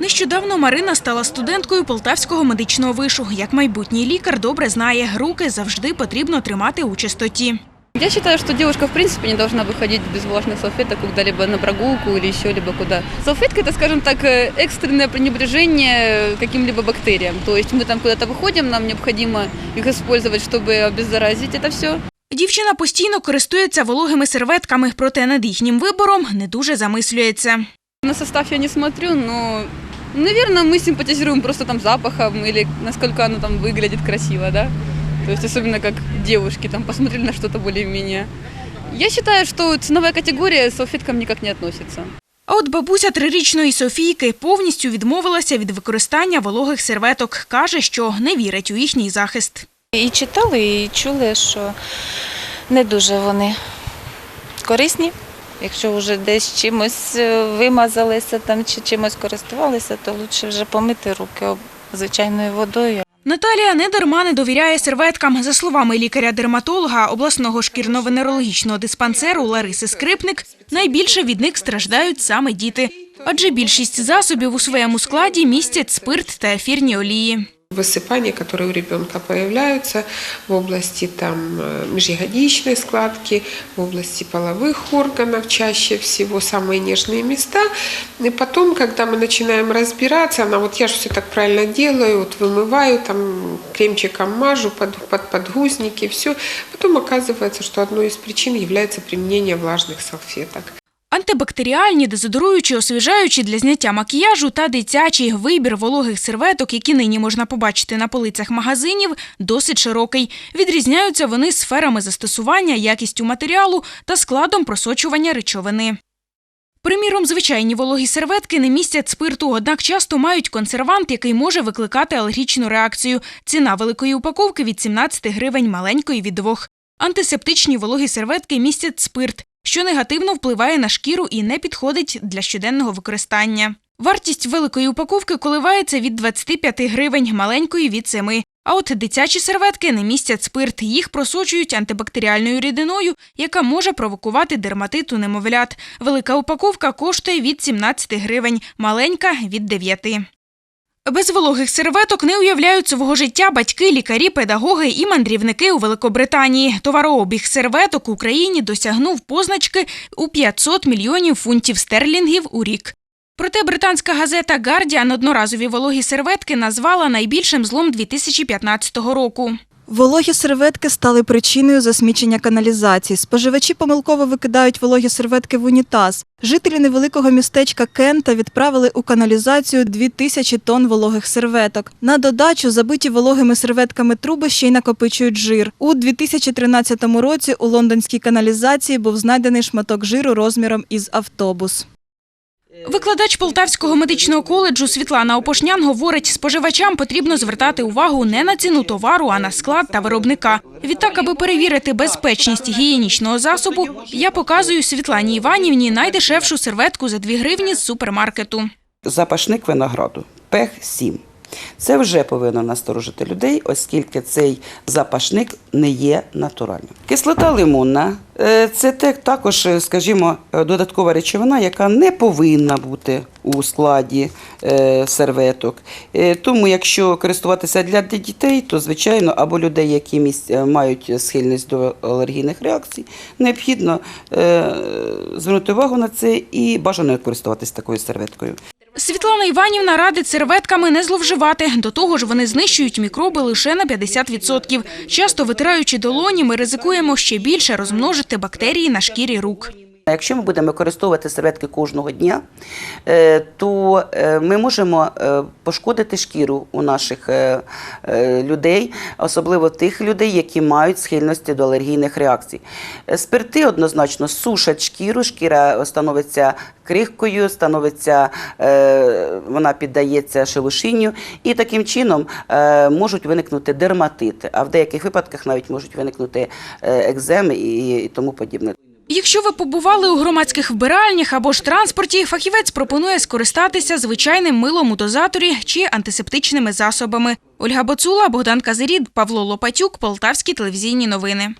Нещодавно Марина стала студенткою Полтавського медичного вишу. Як майбутній лікар добре знає, руки завжди потрібно тримати у чистоті. Я считаю, что девушка в принципе не должна выходить без влажных салфеток куда-либо на прогулку или еще либо куда. Салфетка это, скажем так, э, экстренное пренебрежение каким-либо бактериям. То есть мы там куда-то выходим, нам необходимо их использовать, чтобы обеззаразить это все. Дівчина постійно користується вологими серветками, проте над їхнім вибором не дуже замислюється. На состав я не смотрю, но, наверное, мы симпатизируем просто там запахом или насколько оно там выглядит красиво, да. То есть особенно как девушки там посмотрели на что-то более-менее. Я считаю, что ценовая категория салфеткам никак не относится. А от бабуся трирічної Софійки повністю відмовилася від використання вологих серветок. Каже, що не вірить у їхній захист. І читали, і чули, що не дуже вони корисні. Якщо вже десь чимось е, вимазалися там чи чимось користувалися, то краще вже помити руки звичайною водою. Наталія не дарма не довіряє серветкам. За словами лікаря-дерматолога обласного шкірно-венерологічного диспансеру Лариси Скрипник, найбільше від них страждають саме діти. Адже більшість засобів у своєму складі містять спирт та ефірні олії. Высыпания, которые у ребенка появляются в области там, э, межягодичной складки, в области половых органов, чаще всего самые нежные места. И потом, когда мы начинаем разбираться, она вот я же все так правильно делаю, вот вымываю, там кремчиком мажу под, под подгузники, все. Потом оказывается, что одной из причин является применение влажных салфеток. Антибактеріальні, дезодоруючі, освіжаючі для зняття макіяжу та дитячий вибір вологих серветок, які нині можна побачити на полицях магазинів, досить широкий. Відрізняються вони сферами застосування, якістю матеріалу та складом просочування речовини. Приміром, звичайні вологі серветки не містять спирту, однак часто мають консервант, який може викликати алергічну реакцію. Ціна великої упаковки від 17 гривень, маленької від 2. Антисептичні вологі серветки містять спирт, що негативно впливає на шкіру і не підходить для щоденного використання. Вартість великої упаковки коливається від 25 гривень, маленької від 7. А от дитячі серветки не містять спирт. Їх просочують антибактеріальною рідиною, яка може провокувати дерматит у немовлят. Велика упаковка коштує від 17 гривень, маленька – від 9. Без вологих серветок не уявляють свого життя батьки, лікарі, педагоги і мандрівники у Великобританії. Товарообіг серветок в Україні досягнув позначки у 500 мільйонів фунтів стерлінгів у рік. Проте британська газета «Гардіан» одноразові вологі серветки назвала найбільшим злом 2015 року. Вологі серветки стали причиною засмічення каналізації. Споживачі помилково викидають вологі серветки в унітаз. Жителі невеликого містечка Кента відправили у каналізацію 2000 тонн вологих серветок. На додачу забиті вологими серветками труби ще й накопичують жир. У 2013 році у лондонській каналізації був знайдений шматок жиру розміром із автобус. Викладач Полтавського медичного коледжу Світлана Опошнян говорить, споживачам потрібно звертати увагу не на ціну товару, а на склад та виробника. Відтак, аби перевірити безпечність гігієнічного засобу, я показую Світлані Іванівні найдешевшу серветку за 2 гривні з супермаркету. запашник винограду пех 7. Це вже повинно насторожити людей, оскільки цей запашник не є натуральним. Кислота лимонна е, це також, е, скажімо, е, додаткова речовина, яка не повинна бути у складі серветок. Тому, якщо користуватися для дітей, то звичайно або людей, які мають схильність до алергійних реакцій, необхідно звернути увагу на це і бажано користуватися такою серветкою. Світлана Іванівна радить серветками не зловживати. До того ж, вони знищують мікроби лише на 50%. Часто витираючи долоні, ми ризикуємо ще більше розмножити бактерії на шкірі рук. Якщо ми будемо використовувати серветки кожного дня, е, то е, ми можемо е, пошкодити шкіру у наших людей, особливо тих людей, які мають схильності до алергійних реакцій. Спирти однозначно сушать шкіру, шкіра становиться крихкою, становиться, вона піддається шелушинню, і таким чином можуть виникнути дерматити, а в деяких випадках навіть можуть виникнути екземи і тому подібне. Якщо ви побували у громадських вбиральнях або ж транспорті, фахівець пропонує скористатися звичайним милом у дозаторі чи антисептичними засобами. Ольга Боцула, Богдан Казирід, Павло Лопатюк, Полтавські телевізійні новини.